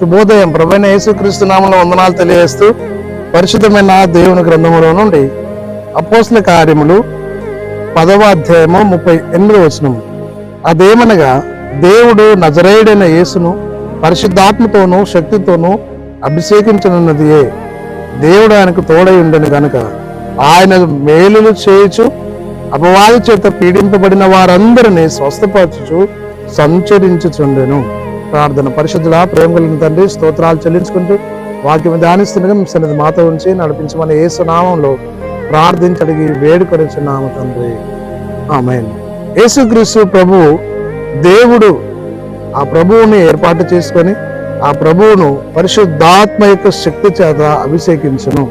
శుభోదయం. ప్రభైన యేసుక్రీస్తు నామంలో వందనాలు తెలియజేస్తూ పరిశుద్ధమైన దేవుని గ్రంథములో నుండి అపోస్ల కార్యములు పదవ అధ్యాయము ముప్పై ఎనిమిది వచనము. అదేమనగా దేవుడు నజరేయుడైన యేసును పరిశుద్ధాత్మతోనూ శక్తితోనూ అభిషేకించనున్నదియే. దేవుడు ఆయనకు తోడై ఉండను గనుక ఆయన మేలులు చేయుచు అపవాది చేత పీడింపబడిన వారందరినీ స్వస్థపరచుచు సంచరించుచుండెను. ప్రార్థన పరిశుద్ధుల ప్రేమ కలిగిన తండ్రి స్తోత్రాలు చెల్లించుకుంటూ వాక్యం ధ్యానిస్తుండగా మీ సన్నిధి మాతో ఉంచి నడిపించమని యేసు నామంలో ప్రార్థించడిగి వేడుకొనిచున్నాము తండ్రి. ఆమెన్. యేసుక్రీస్తు ప్రభు దేవుడు ఆ ప్రభువుని ఏర్పాటు చేసుకొని ఆ ప్రభువును పరిశుద్ధాత్మ యొక్క శక్తి చేత అభిషేకించును.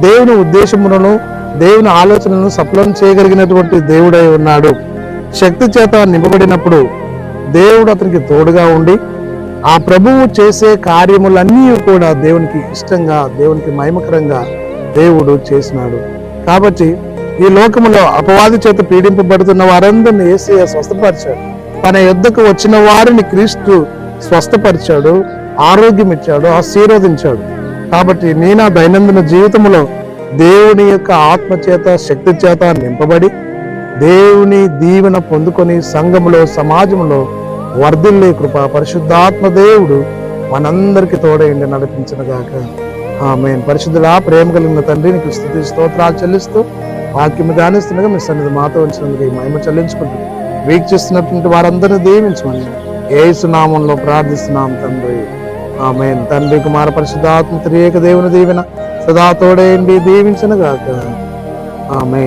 దేవుని ఉద్దేశములను దేవుని ఆలోచనలను సఫలం చేయగలిగినటువంటి దేవుడై ఉన్నాడు. శక్తి చేత నింపబడినప్పుడు దేవుడు అతనికి తోడుగా ఉండి ఆ ప్రభువు చేసే కార్యములన్నీ కూడా దేవునికి ఇష్టంగా దేవునికి మహిమకరంగా దేవుడు చేసినాడు. కాబట్టి ఈ లోకములో అపవాది చేత పీడింపబడుతున్న వారందరిని ఏసీయ స్వస్థపరిచాడు. తన యుద్ధకు వచ్చిన వారిని క్రీస్తు స్వస్థపరిచాడు ఆరోగ్యం ఇచ్చాడు ఆశీర్వదించాడు. కాబట్టి నీ నా దైనందిన జీవితంలో దేవుని యొక్క ఆత్మ చేత శక్తి చేత నింపబడి దేవుని దీవెన పొందుకొని సంఘములో సమాజంలో వర్ధిల్లే కృప పరిశుద్ధాత్మ దేవుడు మనందరికి తోడైండి నడిపించిన గాక ఆమె పరిశుద్ధులా ప్రేమ కలిగిన తండ్రి నీకు స్థుతి స్తోత్రాలు చెల్లిస్తూ వాక్యం ధ్యానిస్తుండగా మీ సన్నిధి మాతో వచ్చినందుకు ఈ మహిమ చెల్లించుకుంటూ వీక్షిస్తున్నటువంటి వారందరినీ దీవించమని ఏసునామంలో ప్రార్థిస్తున్నాం తండ్రి. ఆమె తండ్రి కుమార పరిశుద్ధాత్మ త్రియేక దేవుని దీవెన సదా తోడేయండి దీవించను గాక ఆమె